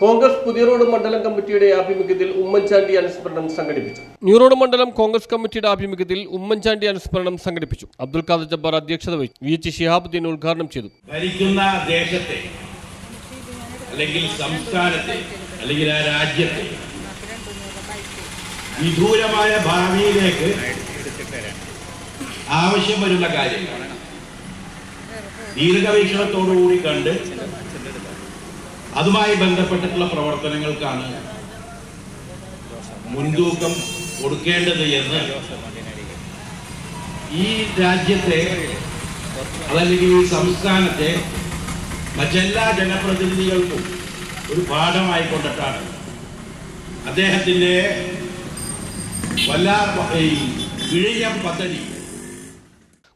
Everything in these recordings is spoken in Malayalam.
Congress പുതിയ റോഡ് മണ്ഡലം കമ്മിറ്റിയുടെ ആഭിമുഖ്യത്തിൽ ഉമ്മൻചാണ്ടി അനുസ്മരണം സംഘടിപ്പിച്ചു. ന്യൂ റോഡ് മണ്ഡലം കോൺഗ്രസ് കമ്മിറ്റിയുടെ ആഭിമുഖ്യത്തിൽ ഉമ്മൻചാണ്ടി അനുസ്മരണം സംഘടിപ്പിച്ചു. അബ്ദുൽ ഖാദർ ജബ്ബാർ അധ്യക്ഷത വഹിച്ചു. വി എച്ച് ശിഹാബുദ്ദീൻ ഉദ്ഘാടനം ചെയ്തു. ഭരിക്കുന്ന ദേശത്തെ അല്ലെങ്കിൽ സംസ്ഥാനത്തെ അല്ലെങ്കിൽ ആ രാജ്യത്തെ വിദൂരമായ ഭാവിയിലേക്ക് ആവശ്യം വരുന്ന കാര്യങ്ങൾ ദീർഘവീക്ഷണത്തോടുകൂടി കണ്ട് അതുമായി ബന്ധപ്പെട്ടിട്ടുള്ള പ്രവർത്തനങ്ങൾക്കാണ് മുൻതൂക്കം കൊടുക്കേണ്ടത് എന്ന് ഈ രാജ്യത്തെ അതല്ലെങ്കിൽ ഈ സംസ്ഥാനത്തെ മറ്റെല്ലാ ജനപ്രതിനിധികൾക്കും ഒരു പാഠമായി കൊണ്ടിട്ടാണ് അദ്ദേഹത്തിന്റെ വല്ല ഈ വിഴിഞ്ഞം പദ്ധതി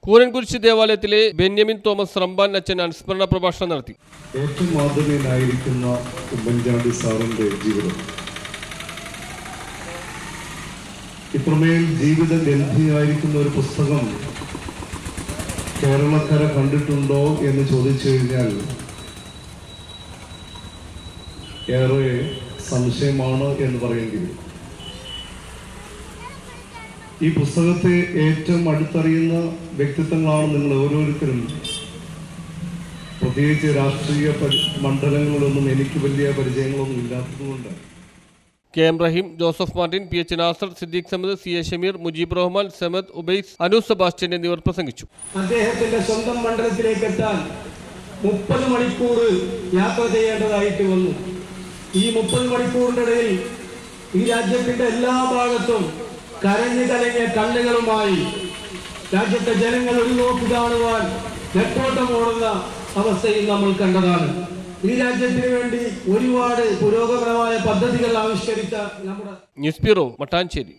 കൂരൻകുരിശ് ദേവാലയത്തിലെ ബെന്യാമിൻ തോമസ് റംബാൻ അച്ഛൻ അനുസ്മരണ പ്രഭാഷണം നടത്തി. ഏറ്റവും ജീവിതം. ജീവിത ഗന്ധിയായിരിക്കുന്ന ഒരു പുസ്തകം കേരളക്കര കണ്ടിട്ടുണ്ടോ എന്ന് ചോദിച്ചു കഴിഞ്ഞാൽ ഏറെ സംശയമാണ് എന്ന് പറയേണ്ടി വരും ഈ പുസ്തകത്തെ ഏറ്റവും അടുത്തറിയുന്ന വ്യക്തിത്വങ്ങളാണ് നിങ്ങൾ ഓരോരുത്തരും. പ്രത്യേകിച്ച് രാഷ്ട്രീയ മണ്ഡലങ്ങളിലൊന്നും എനിക്ക് വലിയ പരിചയങ്ങളൊന്നും ഇല്ലാത്തതുകൊണ്ട്. K M Raheem Joseph Martin P H Nasar Siddique Samad C A Shameer Mujeeb Rahman Samad Ubais Anu Sebastian എന്നിവർ പ്രസംഗിച്ചു. അദ്ദേഹത്തിന്റെ സ്വന്തം മണ്ഡലത്തിലേക്ക് എത്താൻ മുപ്പത് മണിക്കൂർ യാത്ര ചെയ്യേണ്ടതായിട്ട് വന്നു. ഈ മുപ്പത് മണിക്കൂറിന്റെ ഇടയിൽ ഈ രാജ്യത്തിന്റെ എല്ലാ ഭാഗത്തും കരഞ്ഞു കലങ്ങിയ കണ്ണുകളുമായി രാജ്യത്തെ ജനങ്ങൾ ഒരു നോക്ക് കാണുവാൻ നെട്ടോട്ടം ഓടുന്ന അവസ്ഥയും നമ്മൾ കണ്ടതാണ്. ഈ രാജ്യത്തിന് വേണ്ടി ഒരുപാട് പുരോഗമനമായ പദ്ധതികൾ ആവിഷ്കരിച്ച നമ്മുടെ ന്യൂസ് ബ്യൂറോ മട്ടാഞ്ചേരി.